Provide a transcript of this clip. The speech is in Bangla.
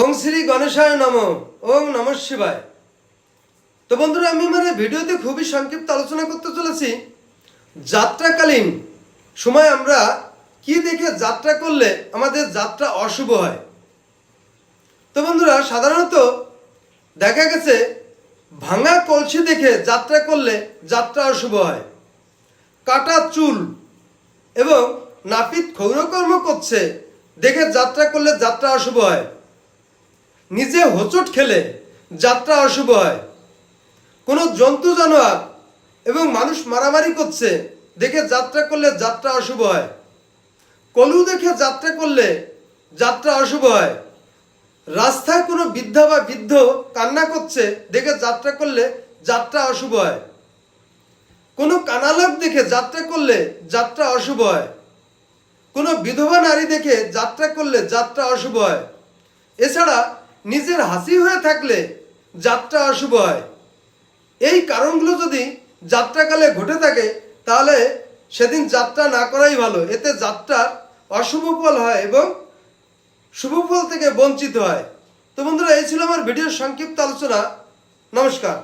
ওং শ্রী গণেশায় নম, ওং নম শিবায়। তো বন্ধুরা, আমি মানে ভিডিওতে খুবই সংক্ষিপ্ত আলোচনা করতে চলেছি। যাত্রাকালীন সময় আমরা কি দেখে যাত্রা করলে আমাদের যাত্রা অশুভ হয়? তো বন্ধুরা, সাধারণত দেখা গেছে, ভাঙা কলসি দেখে যাত্রা করলে যাত্রা অশুভ হয়। কাটা চুল এবং নাপিত ক্ষৌরকর্ম করছে দেখে যাত্রা করলে যাত্রা অশুভ হয়। নিজে হোঁচট খেলে যাত্রা অশুভ হয়। কোনো জন্তু জানোয়ার এবং মানুষ মারামারি করছে দেখে যাত্রা করলে যাত্রা অশুভ হয়। কলু দেখে যাত্রা করলে যাত্রা অশুভ হয়। রাস্তায় কোনো বৃদ্ধা বা বৃদ্ধ কান্না করছে দেখে যাত্রা করলে যাত্রা অশুভ হয়। কোনো কানালক দেখে যাত্রা করলে যাত্রা অশুভ হয়। কোনো বিধবা নারী দেখে যাত্রা করলে যাত্রা অশুভ হয়। এছাড়া নিজের হাসি হয়ে থাকলে যাত্রা অশুভ হয়। এই কারণগুলো যদি যাত্রাকালে ঘটে থাকে, তাহলে সেদিন যাত্রা না করাই ভালো। এতে যাত্রার অশুভ ফল হয় এবং শুভ ফল থেকে বঞ্চিত হয়। তো বন্ধুরা, এই ছিল আমার ভিডিওর সংক্ষিপ্ত আলোচনা। নমস্কার।